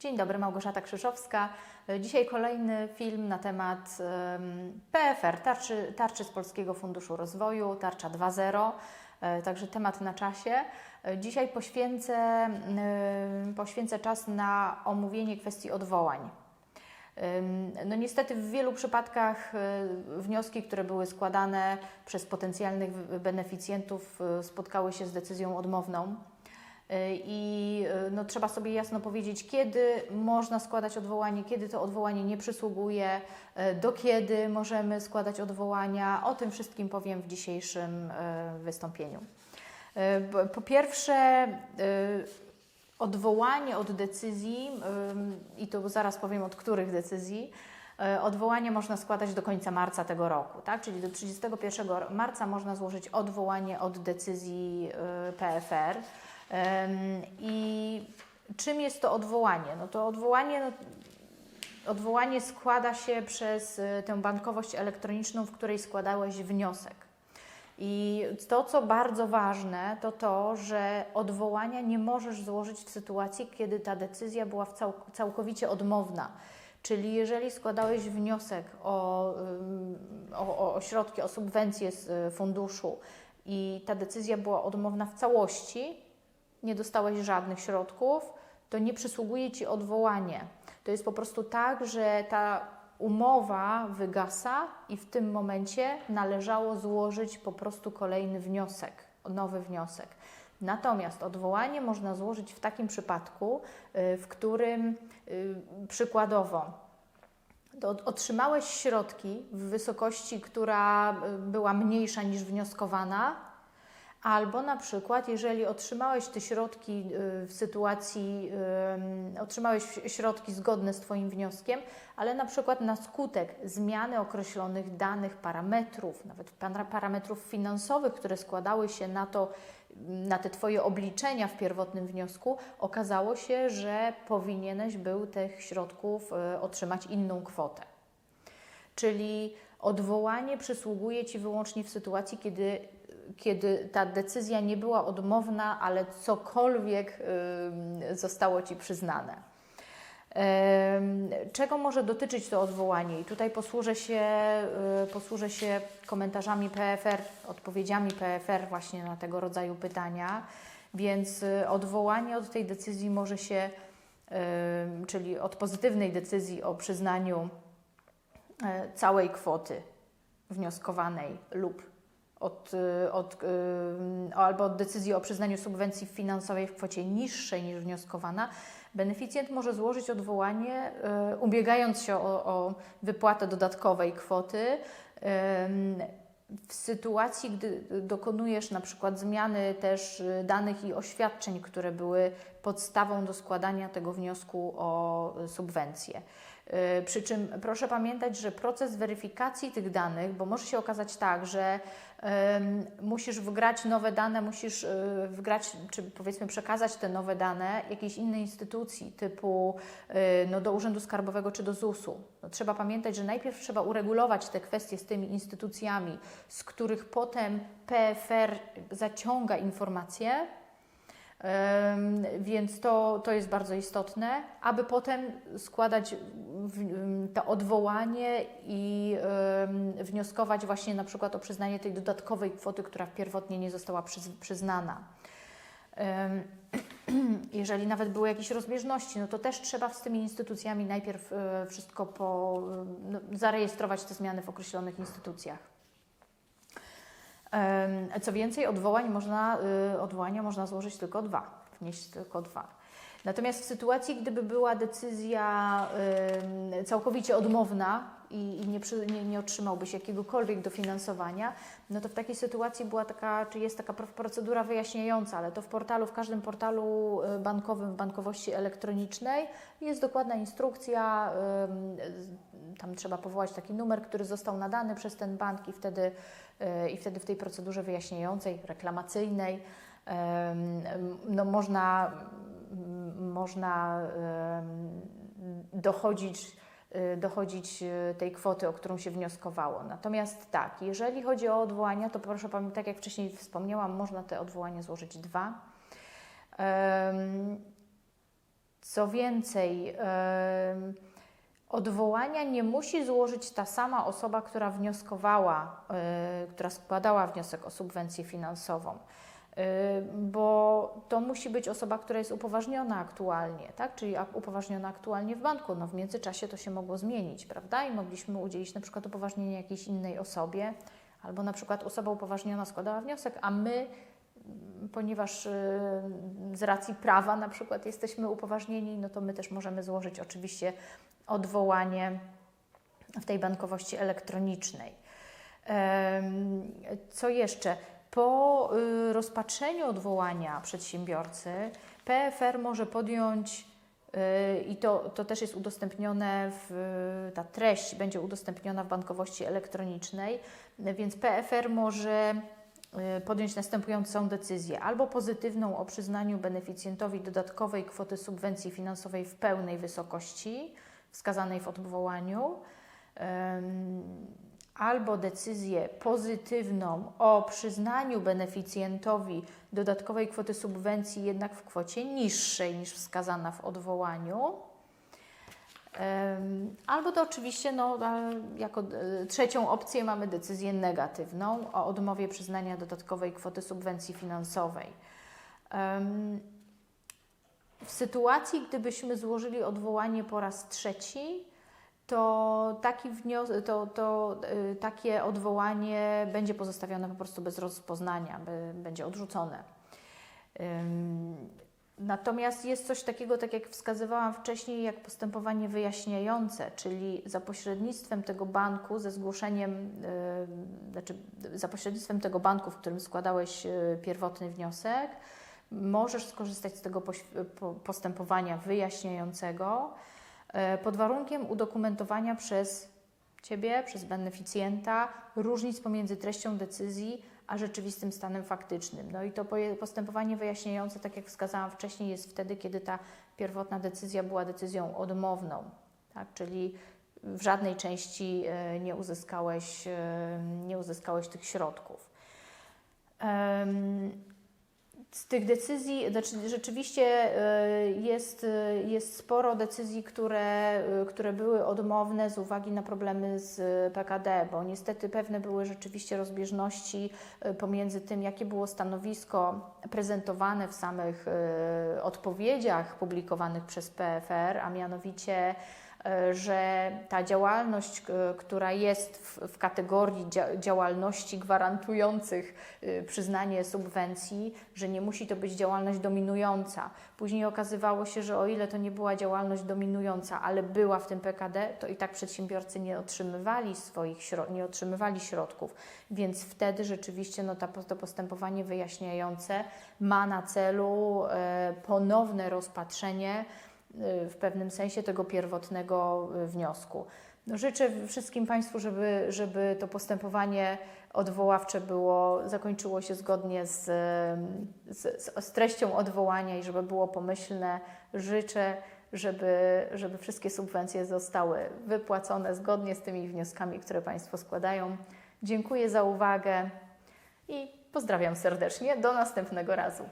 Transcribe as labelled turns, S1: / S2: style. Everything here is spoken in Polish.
S1: Dzień dobry, Małgorzata Krzyżowska. Dzisiaj kolejny film na temat em, PFR, tarczy, tarczy z Polskiego Funduszu Rozwoju, tarcza 2.0, e, także temat na czasie. E, Dzisiaj poświęcę, poświęcę czas na omówienie kwestii odwołań. No niestety w wielu przypadkach wnioski, które były składane przez potencjalnych beneficjentów spotkały się z decyzją odmowną. Y, I y, no, trzeba sobie jasno powiedzieć, kiedy można składać odwołanie, kiedy to odwołanie nie przysługuje, y, do kiedy możemy składać odwołania. O tym wszystkim powiem w dzisiejszym wystąpieniu. Po pierwsze, odwołanie od decyzji, i tu zaraz powiem od których decyzji, odwołanie można składać do końca marca tego roku, tak? czyli do 31 marca można złożyć odwołanie od decyzji PFR. I czym jest to odwołanie? No to odwołanie, no, odwołanie składa się przez y, tę bankowość elektroniczną, w której składałeś wniosek. I to, co bardzo ważne, to to, że odwołania nie możesz złożyć w sytuacji, kiedy ta decyzja była całkowicie odmowna. Czyli jeżeli składałeś wniosek o, o, o- środki, o subwencje z y, funduszu i ta decyzja była odmowna w całości, nie dostałeś żadnych środków, to nie przysługuje Ci odwołanie. To jest po prostu tak, że ta umowa wygasa i w tym momencie należało złożyć po prostu kolejny wniosek, nowy wniosek. Natomiast odwołanie można złożyć w takim przypadku, y, w którym y, przykładowo otrzymałeś środki w wysokości, która y, była mniejsza niż wnioskowana, Albo na przykład, jeżeli otrzymałeś te środki y, w sytuacji, ym, otrzymałeś środki zgodne z Twoim wnioskiem, ale na przykład na skutek zmiany określonych danych, parametrów, nawet para- parametrów finansowych, które składały się na to, na te Twoje obliczenia w pierwotnym wniosku, okazało się, że powinieneś był tych środków y, otrzymać inną kwotę. Czyli odwołanie przysługuje Ci wyłącznie w sytuacji, kiedy, kiedy ta decyzja nie była odmowna, ale cokolwiek zostało Ci przyznane. Czego może dotyczyć to odwołanie? I tutaj posłużę się, y, posłużę się komentarzami PFR, odpowiedziami PFR właśnie na tego rodzaju pytania. Więc y, odwołanie od tej decyzji może się, czyli od pozytywnej decyzji o przyznaniu e, całej kwoty wnioskowanej lub od, y, od, y, albo od decyzji o przyznaniu subwencji finansowej w kwocie niższej niż wnioskowana, beneficjent może złożyć odwołanie, y, ubiegając się o, o wypłatę dodatkowej kwoty. W sytuacji, gdy dokonujesz na przykład zmiany też danych i oświadczeń, które były podstawą do składania tego wniosku o y, subwencję. Y, Przy czym proszę pamiętać, że proces weryfikacji tych danych, bo może się okazać tak, że musisz wgrać nowe dane, musisz y, wgrać, czy powiedzmy przekazać te nowe dane jakiejś innej instytucji, typu no, do Urzędu Skarbowego czy do ZUS-u. No, trzeba pamiętać, że najpierw trzeba uregulować te kwestie z tymi instytucjami, z których potem PFR zaciąga informacje. Więc to, to jest bardzo istotne, aby potem składać to odwołanie i wnioskować właśnie na przykład o przyznanie tej dodatkowej kwoty, która pierwotnie nie została przyz, przyznana. Jeżeli nawet były jakieś rozbieżności, no to też trzeba z tymi instytucjami najpierw y, wszystko po, no, zarejestrować te zmiany w określonych instytucjach. Co więcej, odwołań można, y, odwołania można złożyć tylko dwa, wnieść tylko dwa. Natomiast w sytuacji, gdyby była decyzja całkowicie odmowna i, nie, przy, nie, nie otrzymałbyś jakiegokolwiek dofinansowania, no to w takiej sytuacji była taka, czy jest taka pro- procedura wyjaśniająca, ale to w portalu, w każdym portalu y, bankowym, w bankowości elektronicznej jest dokładna instrukcja, tam trzeba powołać taki numer, który został nadany przez ten bank i wtedy, y, i wtedy w tej procedurze wyjaśniającej, reklamacyjnej, no można, można dochodzić, y, dochodzić y, tej kwoty, o którą się wnioskowało. Natomiast tak, jeżeli chodzi o odwołania, to proszę pamiętać, tak jak wcześniej wspomniałam, można te odwołania złożyć dwa. Co więcej, odwołania nie musi złożyć ta sama osoba, która wnioskowała, y, która składała wniosek o subwencję finansową. Y, Bo to musi być osoba, która jest upoważniona aktualnie, tak? czyli upoważniona aktualnie w banku. No w międzyczasie to się mogło zmienić, prawda? I mogliśmy udzielić na przykład upoważnienia jakiejś innej osobie, albo na przykład osoba upoważniona składała wniosek, a my ponieważ y, z racji prawa na przykład jesteśmy upoważnieni, no to my też możemy złożyć oczywiście odwołanie w tej bankowości elektronicznej. Co jeszcze? Po y, rozpatrzeniu odwołania przedsiębiorcy PFR może podjąć y, i to, to też jest udostępnione, w, ta treść będzie udostępniona w bankowości elektronicznej, więc PFR może y, podjąć następującą decyzję: albo pozytywną o przyznaniu beneficjentowi dodatkowej kwoty subwencji finansowej w pełnej wysokości wskazanej w odwołaniu, albo decyzję pozytywną o przyznaniu beneficjentowi dodatkowej kwoty subwencji jednak w kwocie niższej niż wskazana w odwołaniu. Albo to oczywiście, no, jako e, trzecią opcję mamy decyzję negatywną o odmowie przyznania dodatkowej kwoty subwencji finansowej. W sytuacji, gdybyśmy złożyli odwołanie po raz trzeci, to, taki wnios- to, to y, takie odwołanie będzie pozostawione po prostu bez rozpoznania, by, będzie odrzucone. Ym, Natomiast jest coś takiego, tak jak wskazywałam wcześniej, jak postępowanie wyjaśniające, czyli za pośrednictwem tego banku, ze zgłoszeniem, yy, znaczy za pośrednictwem tego banku, w którym składałeś yy, pierwotny wniosek, możesz skorzystać z tego postępowania wyjaśniającego yy, pod warunkiem udokumentowania przez Ciebie, przez beneficjenta różnic pomiędzy treścią decyzji a rzeczywistym stanem faktycznym. No i to postępowanie wyjaśniające, tak jak wskazałam wcześniej, jest wtedy, kiedy ta pierwotna decyzja była decyzją odmowną, tak? czyli w żadnej części e, nie uzyskałeś, e, nie uzyskałeś tych środków. Z tych decyzji, znaczy rzeczywiście e, jest, e, jest sporo decyzji, które, e, które były odmowne z uwagi na problemy z PKD, bo niestety pewne były rzeczywiście rozbieżności pomiędzy tym, jakie było stanowisko prezentowane w samych odpowiedziach publikowanych przez PFR, a mianowicie że ta działalność, która jest w, kategorii dzia- działalności gwarantujących y, przyznanie subwencji, że nie musi to być działalność dominująca. Później okazywało się, że o ile to nie była działalność dominująca, ale była w tym PKD, to i tak przedsiębiorcy nie otrzymywali swoich nie otrzymywali środków. Więc wtedy rzeczywiście no, to postępowanie wyjaśniające ma na celu e, ponowne rozpatrzenie w pewnym sensie tego pierwotnego y, wniosku. No, życzę wszystkim Państwu, żeby, żeby to postępowanie odwoławcze było, zakończyło się zgodnie z, z, z- z treścią odwołania i żeby było pomyślne. Życzę, żeby, żeby wszystkie subwencje zostały wypłacone zgodnie z tymi wnioskami, które Państwo składają. Dziękuję za uwagę i pozdrawiam serdecznie. Do następnego razu.